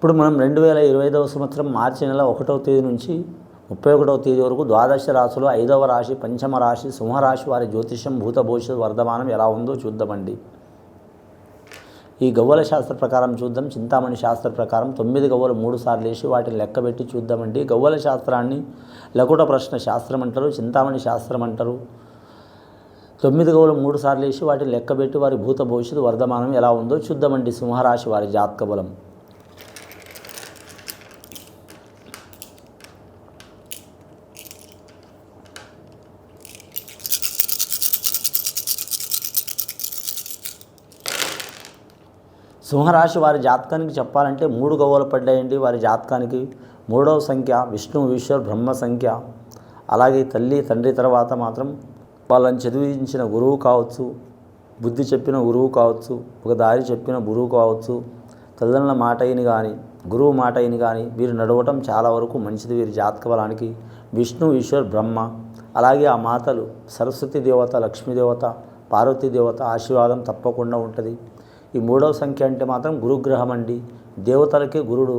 ఇప్పుడు మనం రెండు వేల ఇరవై ఐదవ సంవత్సరం మార్చి నెల ఒకటవ తేదీ నుంచి ముప్పై ఒకటవ తేదీ వరకు ద్వాదశ రాశులు ఐదవ రాశి పంచమ రాశి సింహరాశి వారి జ్యోతిషం భూత భవిష్యత్ వర్ధమానం ఎలా ఉందో చూద్దామండి. ఈ గవ్వల శాస్త్ర ప్రకారం చూద్దాం చింతామణి శాస్త్ర ప్రకారం తొమ్మిది గవ్వలు మూడు సార్లు వేసి వాటిని లెక్కబెట్టి చూద్దామండి. గవ్వల శాస్త్రాన్ని లకుట ప్రశ్న శాస్త్రం అంటారు చింతామణి శాస్త్రం అంటారు. తొమ్మిది గవ్వలు మూడు సార్లు వేసి వాటిని లెక్కబెట్టి వారి భూత భవిష్యత్తు వర్ధమానం ఎలా ఉందో చూద్దామండి. సింహరాశి వారి జాతక బలం. సింహరాశి వారి జాతకానికి చెప్పాలంటే మూడు గవ్వలు పడ్డాయండి. వారి జాతకానికి మూడవ సంఖ్య విష్ణు ఈశ్వర్ బ్రహ్మ సంఖ్య. అలాగే తల్లి తండ్రి తర్వాత మాత్రం వాళ్ళని చదివించిన గురువు కావచ్చు బుద్ధి చెప్పిన గురువు కావచ్చు ఒక దారి చెప్పిన గురువు కావచ్చు తల్లిదండ్రుల మాట అయిన కానీ గురువు మాట అయిన కానీ వీరు నడవటం చాలా వరకు మంచిది. వీరి జాతక బలానికి విష్ణు ఈశ్వర్ బ్రహ్మ. అలాగే ఆ మాతలు సరస్వతి దేవత లక్ష్మీ దేవత పార్వతీ దేవత ఆశీర్వాదం తప్పకుండా ఉంటుంది. ఈ మూడవ సంఖ్య అంటే మాత్రం గురుగ్రహం అండి. దేవతలకే గురుడు.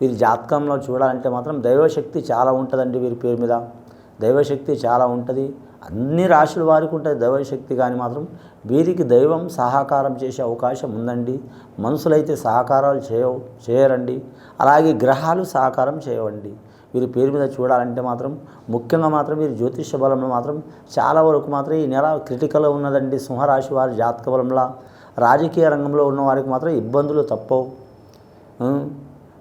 వీరి జాతకంలో చూడాలంటే మాత్రం దైవశక్తి చాలా ఉంటుందండి వీరి పేరు మీద. దైవశక్తి చాలా ఉంటుంది. అన్ని రాశుల వారికి ఉంటుంది దైవశక్తి కానీ మాత్రం వీరికి దైవం సహకారం చేసే అవకాశం ఉందండి. మనుషులైతే సహకారాలు చేయవు చేయరండి. అలాగే గ్రహాలు సహకారం చేయవండి. వీరి పేరు మీద చూడాలంటే మాత్రం ముఖ్యంగా మాత్రం వీరి జ్యోతిష బలంలో మాత్రం చాలా వరకు మాత్రం ఈ నెల క్రిటికల్ ఉన్నదండి సింహరాశి వారి జాతక బలంలో. రాజకీయ రంగంలో ఉన్న వారికి మాత్రం ఇబ్బందులు తప్పవు.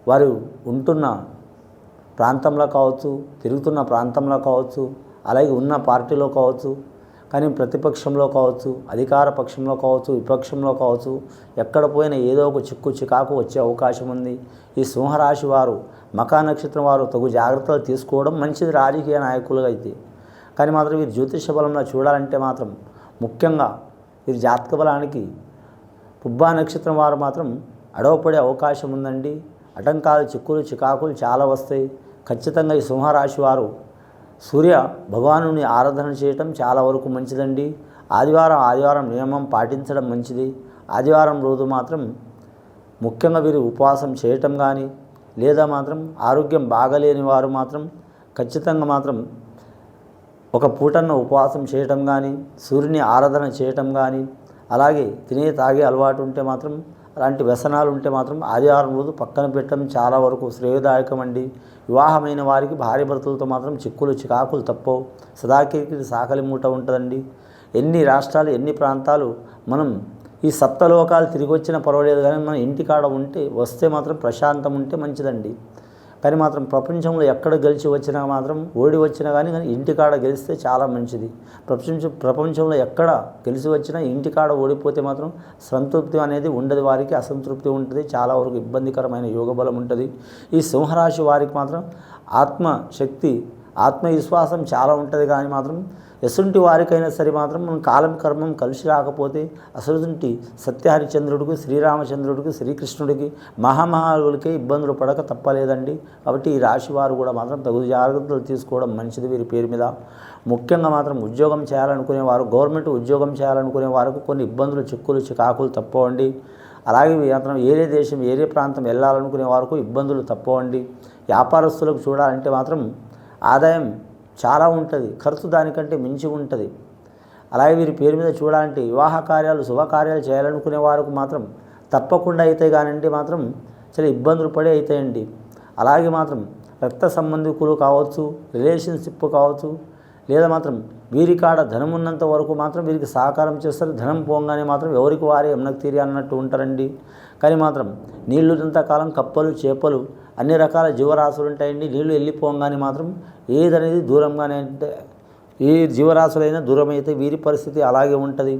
వారు ఉంటున్న ప్రాంతంలో కావచ్చు తిరుగుతున్న ప్రాంతంలో కావచ్చు అలాగే ఉన్న పార్టీలో కావచ్చు కానీ ప్రతిపక్షంలో కావచ్చు అధికార పక్షంలో కావచ్చు విపక్షంలో కావచ్చు ఎక్కడ పోయినా ఏదో ఒక చిక్కు చికాకు వచ్చే అవకాశం ఉంది. ఈ సింహరాశి వారు మకా నక్షత్రం వారు తగు జాగ్రత్తలు తీసుకోవడం మంచిది రాజకీయ నాయకులుగా అయితే. కానీ మాత్రం వీరు జ్యోతిష బలంలో చూడాలంటే మాత్రం ముఖ్యంగా వీరి జాతక బలానికి కుబ్బా నక్షత్రం వారు మాత్రం అడవపడే అవకాశం ఉందండి. అటంకాలు చిక్కులు చికాకులు చాలా వస్తాయి. ఖచ్చితంగా ఈ సింహరాశి వారు సూర్య భగవానుని ఆరాధన చేయటం చాలా వరకు మంచిదండి. ఆదివారం ఆదివారం నియమం పాటించడం మంచిది. ఆదివారం రోజు మాత్రం ముఖ్యంగా వీరు ఉపవాసం చేయటం కానీ లేదా మాత్రం ఆరోగ్యం బాగలేని వారు మాత్రం ఖచ్చితంగా మాత్రం ఒక పూటన్న ఉపవాసం చేయటం కానీ సూర్యుని ఆరాధన చేయటం కానీ అలాగే తినే తాగే అలవాటు ఉంటే మాత్రం అలాంటి వ్యసనాలు ఉంటే మాత్రం ఆదివారం రోజు పక్కన పెట్టడం చాలా వరకు శ్రేయదాయకం అండి వివాహమైన వారికి భార్య భర్తలతో మాత్రం చిక్కులు చికాకులు తప్పవు. సదాకీర్తి సాకలి మూట ఉంటుందండి. ఎన్ని రాష్ట్రాలు ఎన్ని ప్రాంతాలు మనం ఈ సప్తలోకాలు తిరిగి వచ్చినా పర్వాలేదు కానీ మన ఇంటికాడ ఉంటే వస్తే మాత్రం ప్రశాంతం ఉంటే మంచిదండి. కానీ మాత్రం ప్రపంచంలో ఎక్కడ గెలిచి వచ్చినా మాత్రం ఓడి వచ్చినా కానీ కానీ ఇంటికాడ గెలిస్తే చాలా మంచిది. ప్రపంచం ప్రపంచంలో ఎక్కడ గెలిచి వచ్చినా ఇంటికాడ ఓడిపోతే మాత్రం సంతృప్తి అనేది ఉండదు వారికి అసంతృప్తి ఉంటుంది. చాలా వరకు ఇబ్బందికరమైన యోగ బలం ఉంటుంది. ఈ సింహరాశి వారికి మాత్రం ఆత్మశక్తి ఆత్మవిశ్వాసం చాలా ఉంటుంది. కానీ మాత్రం ఎసుంటి వారికైనా సరే మాత్రం మనం కాలం కర్మం కలిసి రాకపోతే అసలుంటి సత్యహరిచంద్రుడికి శ్రీరామచంద్రుడికి శ్రీకృష్ణుడికి మహామహాలులకే ఇబ్బందులు పడక తప్పలేదండి. కాబట్టి ఈ రాశి వారు కూడా మాత్రం తగు జాగ్రత్తలు తీసుకోవడం మంచిది వీరి పేరు మీద. ముఖ్యంగా మాత్రం ఉద్యోగం చేయాలనుకునే వారు గవర్నమెంట్ ఉద్యోగం చేయాలనుకునే వారికి కొన్ని ఇబ్బందులు చిక్కులు చికాకులు తప్పవండి. అలాగే మాత్రం ఏరే దేశం ఏరే ప్రాంతం వెళ్ళాలనుకునే వారికి ఇబ్బందులు తప్పవండి. వ్యాపారస్తులకు చూడాలంటే మాత్రం ఆదాయం చాలా ఉంటుంది. ఖర్చు దానికంటే మించి ఉంటుంది. అలాగే వీరి పేరు మీద చూడాలంటే వివాహ కార్యాలు శుభకార్యాలు చేయాలనుకునే వారికి మాత్రం తప్పకుండా అవుతాయి కానండి మాత్రం చాలా ఇబ్బందులు పడే అవుతాయండి. అలాగే మాత్రం రక్త సంబంధికులు కావచ్చు రిలేషన్షిప్ కావచ్చు లేదా మాత్రం వీరి కాడ ధనం ఉన్నంత వరకు మాత్రం వీరికి సహకారం చేస్తారు. ధనం పోగానే మాత్రం ఎవరికి వారే ఎమ్మకు తీరి అన్నట్టు ఉంటారండి. కానీ మాత్రం నీళ్ళు కాలం కప్పలు చేపలు అన్ని రకాల జీవరాశులు ఉంటాయండి. నీళ్ళు వెళ్ళిపోగానే మాత్రం ఏదనేది దూరంగానే అంటే ఏ జీవరాశులైనా దూరమైతే వీరి పరిస్థితి అలాగే ఉంటుంది.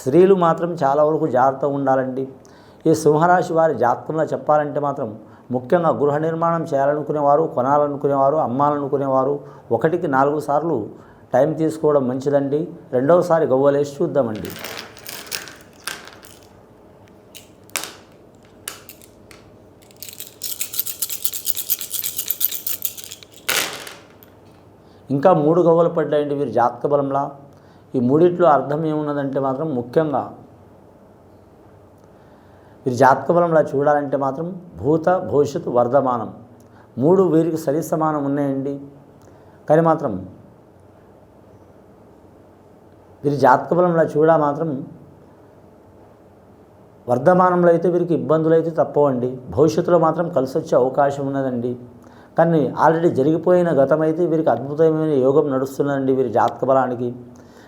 స్త్రీలు మాత్రం చాలా వరకు జాగ్రత్తగా ఉండాలండి. ఈ సింహరాశి వారి జాతకంలో చెప్పాలంటే మాత్రం ముఖ్యంగా గృహ నిర్మాణం చేయాలనుకునేవారు కొనాలనుకునేవారు అమ్మాలనుకునేవారు ఒకటికి నాలుగు సార్లు టైం తీసుకోవడం మంచిదండి. రెండవసారి గవ్వలేసి చూద్దామండి. ఇంకా మూడు గవ్వలు పడ్డాయండి వీరి జాతక బలంలా. ఈ మూడిట్లో అర్థం ఏమున్నదంటే మాత్రం ముఖ్యంగా వీరి జాతక బలంలా చూడాలంటే మాత్రం భూత భవిష్యత్ వర్ధమానం మూడు వీరికి సరి సమానం ఉన్నాయండి. కానీ మాత్రం వీరి జాతక బలంలా చూడ మాత్రం వర్ధమానంలో అయితే వీరికి ఇబ్బందులు అయితే తప్పవండి. భవిష్యత్తులో మాత్రం కలిసి వచ్చే అవకాశం ఉన్నదండి. కానీ ఆల్రెడీ జరిగిపోయిన గతమైతే వీరికి అద్భుతమైన యోగం నడుస్తున్నదండి వీరి జాతక బలానికి.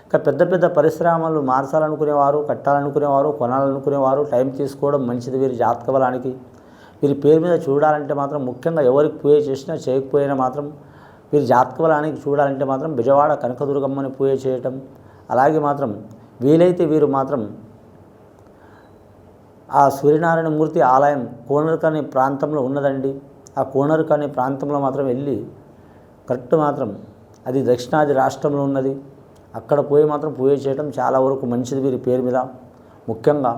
ఇంకా పెద్ద పెద్ద పరిశ్రమలు మార్చాలనుకునేవారు కట్టాలనుకునేవారు కొనాలనుకునేవారు టైం తీసుకోవడం మంచిది వీరి జాతక బలానికి. వీరి పేరు మీద చూడాలంటే మాత్రం ముఖ్యంగా ఎవరికి పూజ చేసినా చేయకపోయినా మాత్రం వీరి జాతక బలానికి చూడాలంటే మాత్రం బిజవాడ కనకదుర్గమ్మని పూజ చేయటం. అలాగే మాత్రం వీలైతే వీరు మాత్రం ఆ సూర్యనారాయణ మూర్తి ఆలయం కోనర్కని ప్రాంతంలో ఉన్నదండి. ఆ కోనర్క్ అనే ప్రాంతంలో మాత్రం వెళ్ళి కరెక్ట్ మాత్రం అది దక్షిణాది రాష్ట్రంలో ఉన్నది. అక్కడ పోయి మాత్రం పూజ చేయడం చాలా వరకు మంచిది వీరి పేరు మీద. ముఖ్యంగా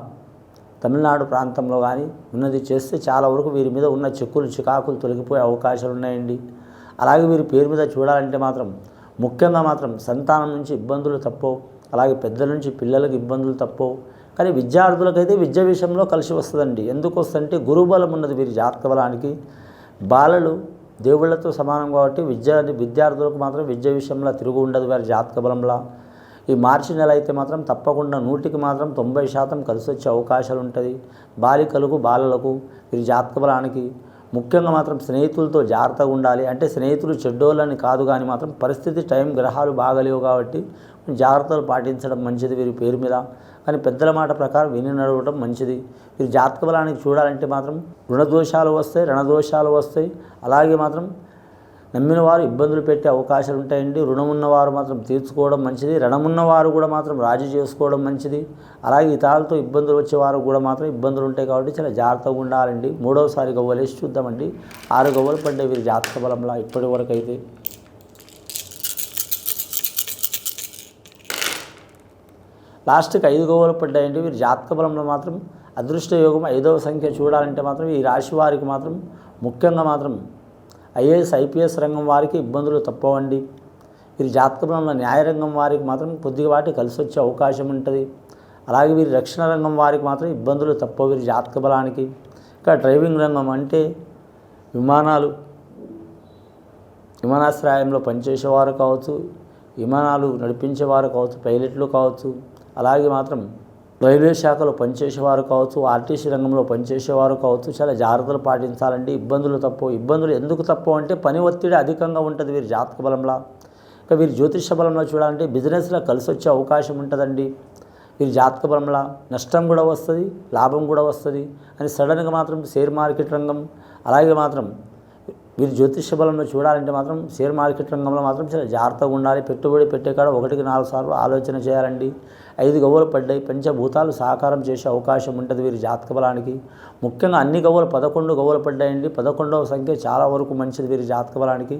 తమిళనాడు ప్రాంతంలో కానీ ఉన్నది చేస్తే చాలా వరకు వీరి మీద ఉన్న చెక్కులు చికాకులు తొలగిపోయే అవకాశాలు ఉన్నాయండి. అలాగే వీరి పేరు మీద చూడాలంటే మాత్రం ముఖ్యంగా మాత్రం సంతానం నుంచి ఇబ్బందులు తప్పవు. అలాగే పెద్దల నుంచి పిల్లలకు ఇబ్బందులు తప్పవు. కానీ విద్యార్థులకైతే విద్య విషయంలో కలిసి వస్తుందండి. ఎందుకు వస్తుందంటే గురుబలం ఉన్నది వీరి జాతక బలానికి. బాలలు దేవుళ్ళతో సమానం కాబట్టి విద్య విద్యార్థులకు మాత్రం విద్య విషయంలో తిరుగు ఉండదు వారి జాతక బలంలా. ఈ మార్చి నెల అయితే మాత్రం తప్పకుండా నూటికి మాత్రం తొంభై శాతం కలిసి వచ్చే అవకాశాలు ఉంటుంది బాలికలకు బాలలకు వీరి జాతక బలానికి ముఖ్యంగా మాత్రం స్నేహితులతో జాగ్రత్తగా ఉండాలి. అంటే స్నేహితులు చెడ్డోళ్ళని కాదు కానీ మాత్రం పరిస్థితి టైం గ్రహాలు బాగలేవు కాబట్టి జాగ్రత్తలు పాటించడం మంచిది వీరి పేరు మీద. కానీ పెద్దల మాట ప్రకారం విని నడవడం మంచిది. వీరి జాతక బలానికి చూడాలంటే మాత్రం రుణదోషాలు వస్తాయి రణదోషాలు వస్తాయి. అలాగే మాత్రం నమ్మిన వారు ఇబ్బందులు పెట్టే అవకాశాలు ఉంటాయండి. రుణం ఉన్నవారు మాత్రం తీర్చుకోవడం మంచిది. రుణమున్నవారు కూడా మాత్రం రాజీ చేసుకోవడం మంచిది. అలాగే ఇతరులతో ఇబ్బందులు వచ్చేవారు కూడా మాత్రం ఇబ్బందులు ఉంటాయి కాబట్టి చాలా జాగ్రత్తగా ఉండాలండి. మూడవసారి గవ్వలేసి చూద్దామండి. ఆరు గవ్వలు పడ్డాయి. వీరి జాతక బలంలా ఇప్పటి వరకు అయితే లాస్ట్కి ఐదు గవ్వలు పడ్డాయండి. వీరి జాతక బలంలో మాత్రం అదృష్ట యోగం ఐదవ సంఖ్య చూడాలంటే మాత్రం ఈ రాశి వారికి మాత్రం ముఖ్యంగా మాత్రం ఐఏఎస్ ఐపీఎస్ రంగం వారికి ఇబ్బందులు తప్పవండి. వీరి జాతకంలో న్యాయ న్యాయరంగం వారికి మాత్రం కొద్దిగాటి కలిసి వచ్చే అవకాశం ఉంటుంది. అలాగే వీరి రక్షణ రంగం వారికి మాత్రం ఇబ్బందులు తప్పవు వీరి జాతక బలానికి. ఇంకా డ్రైవింగ్ రంగం అంటే విమానాలు. విమానాశ్రయంలో పనిచేసేవారు కావచ్చు విమానాలు నడిపించేవారు కావచ్చు పైలట్లు కావచ్చు. అలాగే మాత్రం రైల్వే శాఖలో పనిచేసేవారు కావచ్చు ఆర్టీసీ రంగంలో పనిచేసేవారు కావచ్చు చాలా జాగ్రత్తలు పాటించాలండి. ఇబ్బందులు తప్పు ఇబ్బందులు ఎందుకు తప్పు అంటే పని ఒత్తిడి అధికంగా ఉంటుంది వీరి జాతక బలంలో. ఇంకా వీరి జ్యోతిష బలంలో చూడాలంటే బిజినెస్లో కలిసి వచ్చే అవకాశం ఉంటుందండి. వీరి జాతక బలంలో నష్టం కూడా వస్తుంది లాభం కూడా వస్తుంది. అని సడన్గా మాత్రం షేర్ మార్కెట్ రంగం అలాగే మాత్రం వీరు జ్యోతిష బలంలో చూడాలంటే మాత్రం షేర్ మార్కెట్ రంగంలో మాత్రం చాలా జాగ్రత్తగా ఉండాలి. పెట్టుబడి పెట్టే కాడ ఒకటికి నాలుగు సార్లు ఆలోచన చేయాలండి. ఐదు గవ్వలు పడ్డాయి. పంచభూతాలు సహకారం చేసే అవకాశం ఉంటుంది వీరి జాతక బలానికి. ముఖ్యంగా అన్ని గవ్వలు పదకొండు గవ్వలు పడ్డాయండి. పదకొండవ సంఖ్య చాలా వరకు మంచిది వీరి జాతక బలానికి.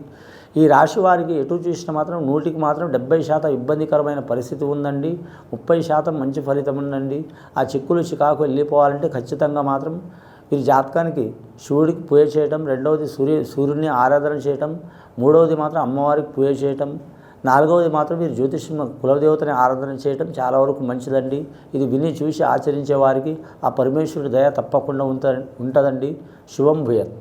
ఈ రాశి వారికి ఎటు చూసినా మాత్రం నూటికి మాత్రం డెబ్బై శాతం ఇబ్బందికరమైన పరిస్థితి ఉందండి. ముప్పై శాతం మంచి ఫలితం ఉందండి. ఆ చిక్కులు చికాకు వెళ్ళిపోవాలంటే ఖచ్చితంగా మాత్రం వీరి జాతకానికి శివుడికి పూజ చేయటం రెండవది సూర్య సూర్యుని ఆరాధన చేయటం మూడవది మాత్రం అమ్మవారికి పూజ చేయటం నాలుగవది మాత్రం మీరు జ్యోతిష్యం కులదేవతని ఆరాధన చేయటం చాలా వరకు మంచిదండి. ఇది విని చూసి ఆచరించే వారికి ఆ పరమేశ్వరుడి దయ తప్పకుండా ఉంట ఉంటుందండి. శుభం భూయత్.